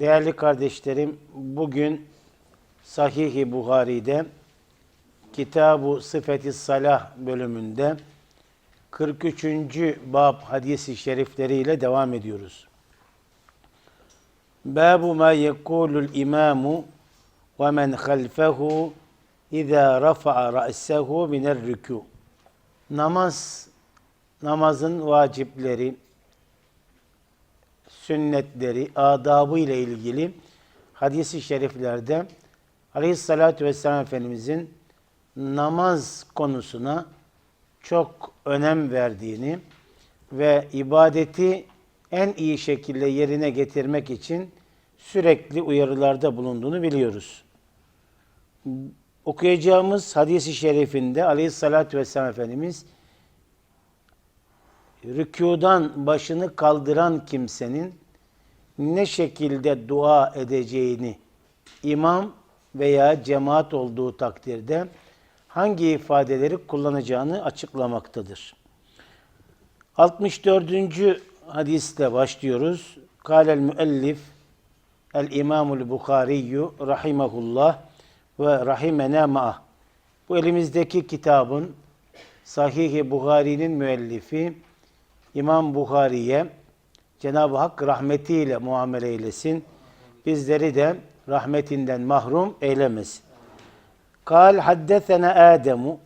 Değerli kardeşlerim, bugün Sahih-i Buhari'de Kitab-ı Sıfeti Salah bölümünde 43. bab hadisi şerifleriyle devam ediyoruz. Babu ma yekulul imamu ve men halfehu izâ rafa'a ra'sehu minel rükû. Namaz, namazın vacipleri, sünnetleri, adabı ile ilgili hadisi şeriflerde Aleyhisselatü Vesselam Efendimizin namaz konusuna çok önem verdiğini ve ibadeti en iyi şekilde yerine getirmek için sürekli uyarılarda bulunduğunu biliyoruz. Okuyacağımız hadisi şerifinde Aleyhisselatü Vesselam Efendimiz rükudan başını kaldıran kimsenin ne şekilde dua edeceğini imam veya cemaat olduğu takdirde hangi ifadeleri kullanacağını açıklamaktadır. 64. hadiste başlıyoruz. Kâlel müellif el imamul Bukhariyyü rahimahullah ve rahimena ma'ah. Bu elimizdeki kitabın Sahih-i Buhari'nin müellifi İmam Buhari'ye Cenab-ı Hak rahmetiyle muamele eylesin. Bizleri de rahmetinden mahrum eylemesin. Kal haddesena Ademu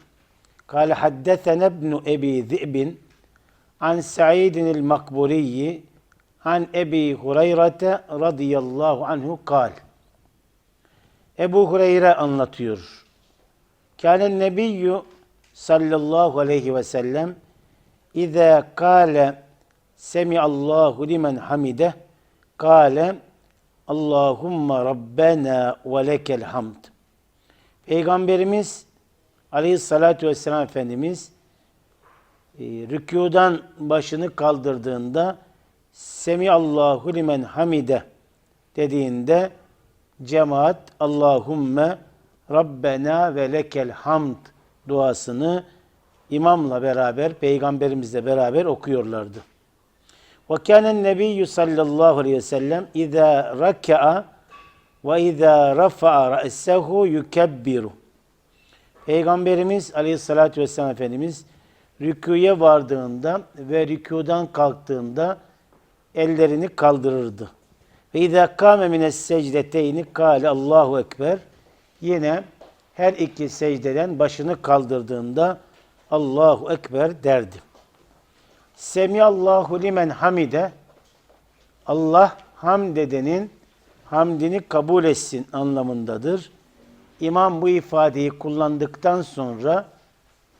Kal haddesena ibn Ebi Zi'bin an Sa'idin el-Makburiyi an Ebi Hureyre radıyallahu anhu kal. Ebu Hureyre anlatıyor. Kânen nebiyyü sallallahu aleyhi ve sellem İza kâle semi'allahu limen hamide kâle Allahumma rabbena ve lekel hamd. Peygamberimiz aleyhissalatü vesselam Efendimiz e, rükudan başını kaldırdığında Semiallahu limen hamide dediğinde cemaat Allahumme Rabbena ve lekel hamd duasını imamla beraber, peygamberimizle beraber okuyorlardı. Kânen nebiyyü sallallahu aleyhi ve sellem rak'a ve izâ rafa'a ra'sehu yukebbiru. Peygamberimiz aleyhissalatü vesselam Efendimiz rüküye vardığında ve rükudan kalktığında ellerini kaldırırdı. Ve izâ kâme mines secdeteyni kâle Allahu Ekber. Yine her iki secdeden başını kaldırdığında Allahu Ekber derdi. Semiyallahu limen hamide Allah hamd edenin hamdini kabul etsin anlamındadır. İmam bu ifadeyi kullandıktan sonra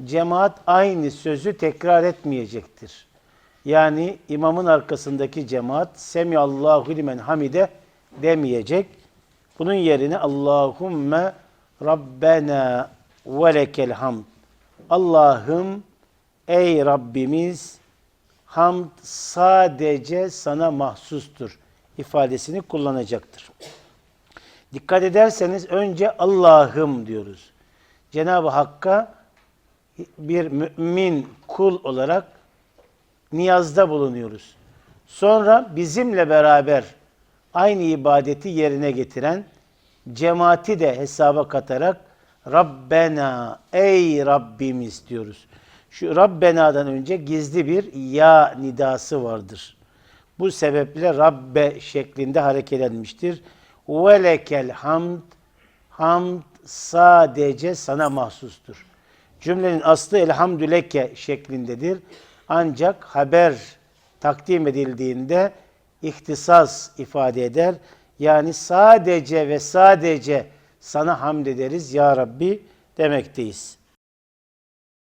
cemaat aynı sözü tekrar etmeyecektir. Yani imamın arkasındaki cemaat Semiyallahu limen hamide demeyecek. Bunun yerine Allahumme Rabbena ve lekel hamd. Allah'ım ey Rabbimiz hamd sadece sana mahsustur ifadesini kullanacaktır. Dikkat ederseniz önce Allah'ım diyoruz. Cenab-ı Hakk'a bir mümin kul olarak niyazda bulunuyoruz. Sonra bizimle beraber aynı ibadeti yerine getiren cemaati de hesaba katarak Rabbena ey Rabbimiz diyoruz. Şu Rabbena'dan önce gizli bir ya nidası vardır. Bu sebeple Rabbe şeklinde hareketlenmiştir. Velekel hamd hamd sadece sana mahsustur. Cümlenin aslı elhamdüleke şeklindedir. Ancak haber takdim edildiğinde ihtisas ifade eder. Yani sadece ve sadece sana hamd ederiz ya Rabbi demekteyiz.